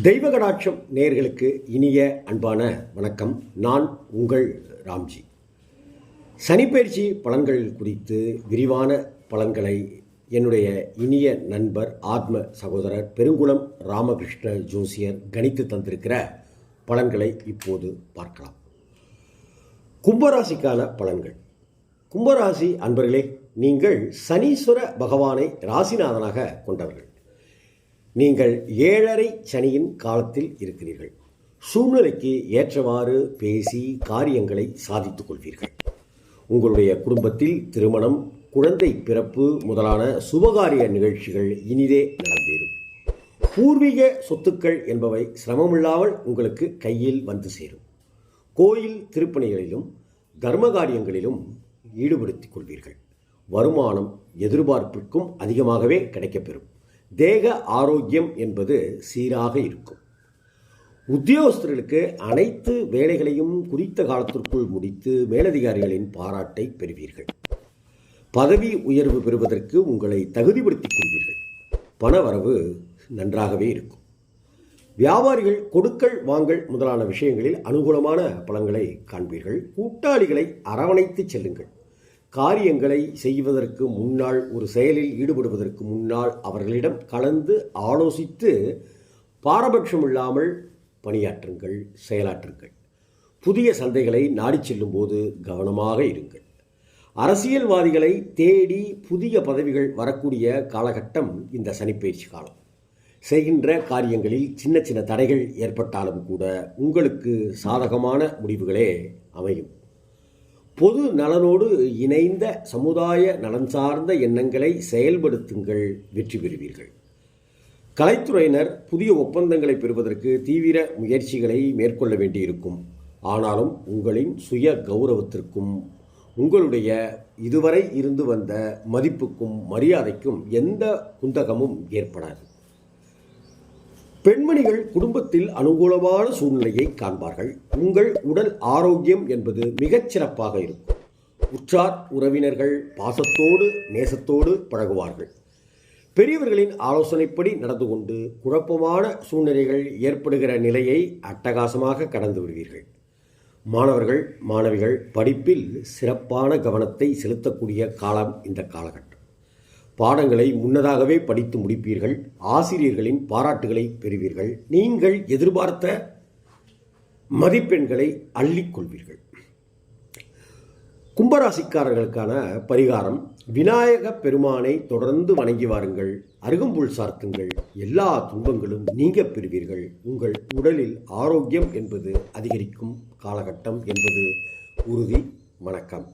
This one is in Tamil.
தெய்வகடாட்சம் நேர்களுக்கு இனிய அன்பான வணக்கம். நான் உங்கள் ராம்ஜி. சனிப்பயிற்சி பலன்கள் குறித்து விரிவான பலன்களை என்னுடைய இனிய நண்பர் ஆத்ம சகோதரர் பெருங்குளம் ராமகிருஷ்ண ஜோசியர் கணித்து தந்திருக்கிற பலன்களை இப்போது பார்க்கலாம். கும்பராசிக்கான பலன்கள். கும்பராசி அன்பர்களே நீங்கள் சனீஸ்வர பகவானை ராசிநாதனாக கொண்டவர்கள். நீங்கள் ஏழரை சனியின் காலத்தில் இருக்கிறீர்கள். சூழ்நிலைக்கு ஏற்றவாறு பேசி காரியங்களை சாதித்துக் கொள்வீர்கள். உங்களுடைய குடும்பத்தில் திருமணம் குழந்தை பிறப்பு முதலான சுபகாரிய நிகழ்ச்சிகள் இனிதே நடந்தேறும். பூர்வீக சொத்துக்கள் என்பவை சிரமமில்லாமல் உங்களுக்கு கையில் வந்து சேரும். கோயில் திருப்பணிகளிலும் தர்ம காரியங்களிலும் ஈடுபடுத்திக் கொள்வீர்கள். வருமானம் எதிர்பார்ப்பிற்கும் அதிகமாகவே கிடைக்கப்பெறும். தேக ஆரோக்கியம் என்பது சீராக இருக்கும். உத்தியோகஸ்தர்களுக்கு அனைத்து வேலைகளையும் குறித்த காலத்திற்குள் முடித்து மேலதிகாரிகளின் பாராட்டை பெறுவீர்கள். பதவி உயர்வு பெறுவதற்கு உங்களை தகுதிப்படுத்திக் கொள்வீர்கள். பணவரவு நன்றாகவே இருக்கும். வியாபாரிகள் கொடுக்கல் வாங்கல் முதலான விஷயங்களில் அனுகூலமான பலன்களை காண்பீர்கள். கூட்டாளிகளை அரவணைத்து செல்லுங்கள். காரியங்களை செய்வதற்கு முன்னால் ஒரு செயலில் ஈடுபடுவதற்கு முன்னால் அவர்களிடம் கலந்து ஆலோசித்து பாரபட்சம் இல்லாமல் பணியாற்றுங்கள் செயலாற்றுங்கள். புதிய சந்தைகளை நாடி செல்லும்போது கவனமாக இருங்கள். அரசியல்வாதிகளை தேடி புதிய பதவிகள் வரக்கூடிய காலகட்டம் இந்த சனிப்பயிற்சி காலம். செய்கின்ற காரியங்களில் சின்ன சின்ன தடைகள் ஏற்பட்டாலும் கூட உங்களுக்கு சாதகமான முடிவுகளே அமையும். பொது நலனோடு இணைந்த சமுதாய நலன் சார்ந்த எண்ணங்களை செயல்படுத்துங்கள் வெற்றி பெறுவீர்கள். கலைத்துறையினர் புதிய ஒப்பந்தங்களை பெறுவதற்கு தீவிர முயற்சிகளை மேற்கொள்ள வேண்டியிருக்கும். ஆனாலும் உங்களின் சுய கௌரவத்திற்கும் உங்களுடைய இதுவரை இருந்து வந்த மதிப்புக்கும் மரியாதைக்கும் எந்த குந்தகமும் ஏற்படாது. பெண்மணிகள் குடும்பத்தில் அனுகூலமான சூழ்நிலையை காண்பார்கள். உங்கள் உடல் ஆரோக்கியம் என்பது மிகச் சிறப்பாக இருக்கும். உற்றார் உறவினர்கள் பாசத்தோடு நேசத்தோடு பழகுவார்கள். பெரியவர்களின் ஆலோசனைப்படி நடந்து கொண்டு குழப்பமான சூழ்நிலைகள் ஏற்படுகிற நிலையை அட்டகாசமாக கடந்து விடுவீர்கள். மாணவர்கள் மாணவிகள் படிப்பில் சிறப்பான கவனத்தை செலுத்தக்கூடிய காலம் இந்த காலகட்டம். பாடங்களை முன்னதாகவே படித்து முடிப்பீர்கள். ஆசிரியர்களின் பாராட்டுகளை பெறுவீர்கள். நீங்கள் எதிர்பார்த்த மதிப்பெண்களை அள்ளிக்கொள்வீர்கள். கும்பராசிக்காரர்களுக்கான பரிகாரம் விநாயக பெருமானை தொடர்ந்து வணங்கி வாருங்கள். அருகம்புல் சார்த்துங்கள். எல்லா துன்பங்களும் நீங்க பெறுவீர்கள். உங்கள் உடலில் ஆரோக்கியம் என்பது அதிகரிக்கும் காலகட்டம் என்பது உறுதி. வணக்கம்.